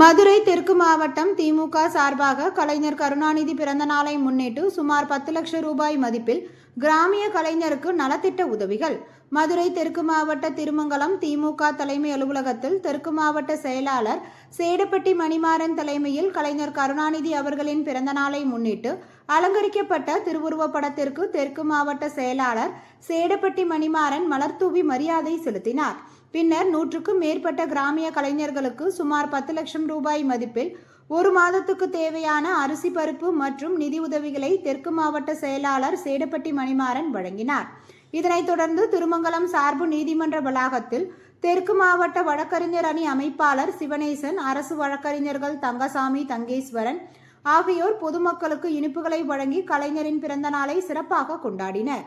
மதுரை தெற்கு மாவட்டம் திமுக சார்பாக கலைஞர் கருணாநிதி பிறந்த நாளை முன்னிட்டு சுமார் பத்து லட்சம் ரூபாய் மதிப்பில் கிராமிய கலைஞருக்கு நலத்திட்ட உதவிகள். மதுரை தெற்கு மாவட்ட திருமங்கலம் திமுக தலைமை அலுவலகத்தில் தெற்கு மாவட்ட செயலாளர் சேடப்பட்டி மணிமாறன் தலைமையில் கலைஞர் கருணாநிதி அவர்களின் பிறந்தநாளை முன்னிட்டு அலங்கரிக்கப்பட்ட திருவுருவப் படத்திற்கு தெற்கு மாவட்ட செயலாளர் சேடப்பட்டி மணிமாறன் மலர்தூவி மரியாதை செலுத்தினார். பின்னர் நூற்றுக்கும் மேற்பட்ட கிராமிய கலைஞர்களுக்கு சுமார் பத்து லட்சம் ரூபாய் மதிப்பில் ஒரு மாதத்துக்கு தேவையான அரிசி பருப்பு மற்றும் நிதி உதவிகளை தெற்கு மாவட்ட செயலாளர் சேடப்பட்டி மணிமாறன் வழங்கினார். இதனைத் தொடர்ந்து திருமங்கலம் சார்பு நீதிமன்ற வளாகத்தில் தெற்கு மாவட்ட வழக்கறிஞர் அணி அமைப்பாளர் சிவனேசன் அரசு வழக்கறிஞர்கள் தங்கசாமி தங்கேஸ்வரன் ஆகியோர் பொதுமக்களுக்கு இனிப்புகளை வழங்கி கலைஞரின் பிறந்த நாளை சிறப்பாக கொண்டாடினர்.